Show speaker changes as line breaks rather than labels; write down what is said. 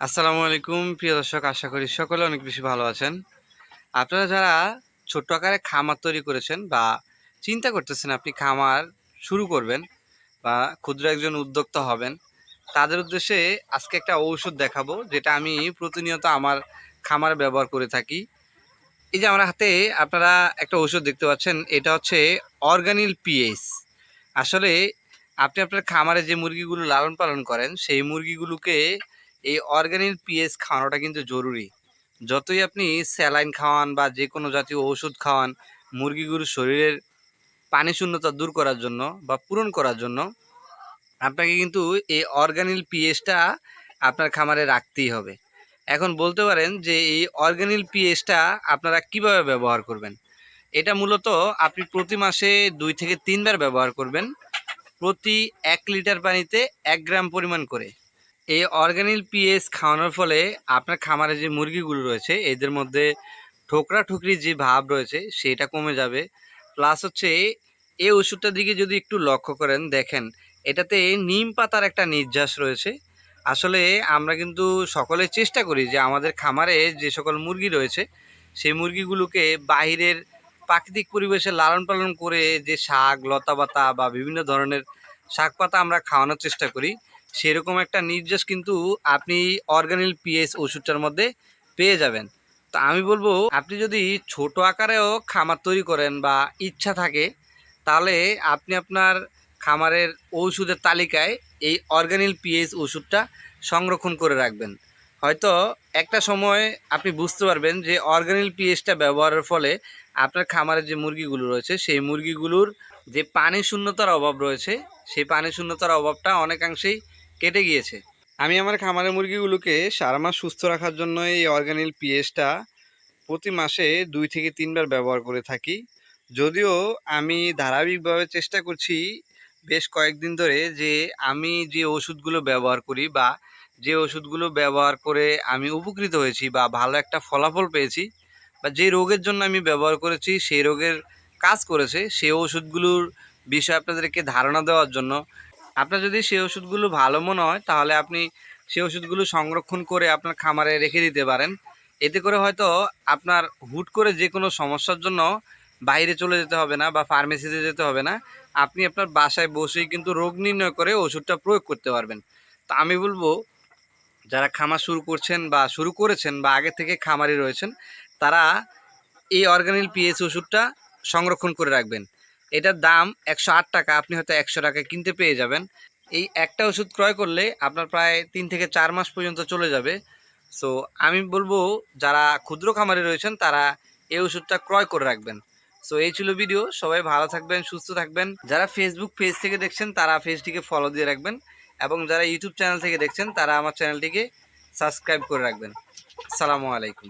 আসসালামু আলাইকুম, প্রিয় দর্শক, আশা করি সকলে অনেক বেশি ভালো আছেন। আপনারা যারা ছোট্ট আকারে খামার তৈরি করেছেন বা চিন্তা করতেছেন আপনি খামার শুরু করবেন বা ক্ষুদ্র একজন উদ্যোক্তা হবেন, তাদের উদ্দেশ্যে আজকে একটা ঔষধ দেখাবো, যেটা আমি প্রতিনিয়ত আমার খামারে ব্যবহার করে থাকি। এই যে আমার হাতে আপনারা একটা ঔষধ দেখতে পাচ্ছেন, এটা হচ্ছে অর্গানিল পিএস আসলে আপনি আপনার খামারে যে মুরগিগুলো লালন পালন করেন, সেই মুরগিগুলোকে এই অর্গানিক পিএস খাওয়ানোটা কিন্তু জরুরি। যতই আপনি স্যালাইন খাওয়ান বা যে কোনো জাতীয় ওষুধ খাওয়ান মুরগিগুলোর শরীরের পানি শূন্যতা দূর করার জন্য বা পূরণ করার জন্য আপনাকে কিন্তু এই অর্গানিল পিএসটা আপনার খামারে রাখতেই হবে। এখন বলতে পারেন যে এই অর্গানিল পিএসটা আপনারা কীভাবে ব্যবহার করবেন? এটা মূলত আপনি প্রতি মাসে দুই থেকে তিনবার ব্যবহার করবেন। প্রতি এক লিটার পানিতে এক গ্রাম পরিমাণ করে। এই অর্গানিল পিএস খাওয়ানোর ফলে আপনার খামারে যে মুরগিগুলো রয়েছে, এদের মধ্যে ঠোকরা ঠুকরি যে ভাব রয়েছে, সেটা কমে যাবে। প্লাস হচ্ছে, এই ওষুধটার দিকে যদি একটু লক্ষ্য করেন, দেখেন, এটাতে নিম পাতার একটা নির্যাস রয়েছে। আসলে আমরা কিন্তু সকলে চেষ্টা করি যে আমাদের খামারে যে সকল মুরগি রয়েছে, সেই মুরগিগুলোকে বাহিরের প্রাকৃতিক পরিবেশে লালন পালন করে যে শাক লতা পাতা বা বিভিন্ন ধরনের শাক পাতা আমরা খাওয়ানোর চেষ্টা করি। সেরকম একটা নির্দেশ কিন্তু আপনি অর্গানিল পিএস ওষুধটার মধ্যে পেয়ে যাবেন। তো আমি বলব, আপনি যদি ছোট আকারেও খামার তৈরি করেন বা ইচ্ছা থাকে, তাহলে আপনি আপনার খামারের ঔষধের তালিকায় এই অর্গানিল পিএস ওষুধটা সংরক্ষণ করে রাখবেন। হয়তো একটা সময় আপনি বুঝতে পারবেন যে অর্গানিল পিএসটা ব্যবহারের ফলে আপনার খামারের যে মুরগিগুলো রয়েছে, সেই মুরগিগুলোর যে পানি শূন্যতার অভাব রয়েছে, সেই পানি শূন্যতার অভাবটা অনেকাংশেই কেটে গিয়েছে। আমি আমার খামারের মুরগিগুলোকে সারা মাস সুস্থ রাখার জন্য এই অর্গানিল পিএসটা প্রতি মাসে দুই থেকে তিনবার ব্যবহার করে থাকি। যদিও আমি ধারাবাহিকভাবে চেষ্টা করছি বেশ কয়েকদিন ধরে যে আমি যে ওষুধগুলো ব্যবহার করি বা যে ওষুধগুলো ব্যবহার করে আমি উপকৃত হয়েছি বা ভালো একটা ফলাফল পেয়েছি বা যে রোগের জন্য আমি ব্যবহার করেছি সেই রোগের কাজ করেছে সেই ওষুধগুলোর বিষয়ে আপনাদেরকে ধারণা দেওয়ার জন্য আপনার যদি সেই ওষুধগুলো ভালো মনে হয়, তাহলে আপনি সেই ওষুধগুলো সংরক্ষণ করে আপনার খামারে রেখে দিতে পারেন। এতে করে হয়তো আপনার হুট করে যে কোনো সমস্যার জন্য বাইরে চলে যেতে হবে না বা ফার্মেসিতে যেতে হবে না। আপনি আপনার বাসায় বসেই কিন্তু রোগ নির্ণয় করে ওষুধটা প্রয়োগ করতে পারবেন। তো আমি বলব, যারা খামার শুরু করছেন বা শুরু করেছেন বা আগে থেকে খামারি রয়েছেন, তারা এই অর্গানিক পিএস ওষুধটা সংরক্ষণ করে রাখবেন। এটার দাম একশো আট টাকা, আপনি হয়তো একশো টাকায় কিনতে পেয়ে যাবেন। এই একটা ওষুধ ক্রয় করলে আপনার প্রায় তিন থেকে চার মাস পর্যন্ত চলে যাবে। সো আমি বলব, যারা ক্ষুদ্র খামারে রয়েছেন, তারা এই ওষুধটা ক্রয় করে রাখবেন। সো এই ছিল ভিডিও সবাই ভালো থাকবেন, সুস্থ থাকবেন। যারা ফেসবুক পেজ থেকে দেখছেন, তারা পেজটিকে ফলো দিয়ে রাখবেন। এবং যারা ইউটিউব চ্যানেল থেকে দেখছেন, তারা আমার চ্যানেলটিকে সাবস্ক্রাইব করে রাখবেন। আসসালামু আলাইকুম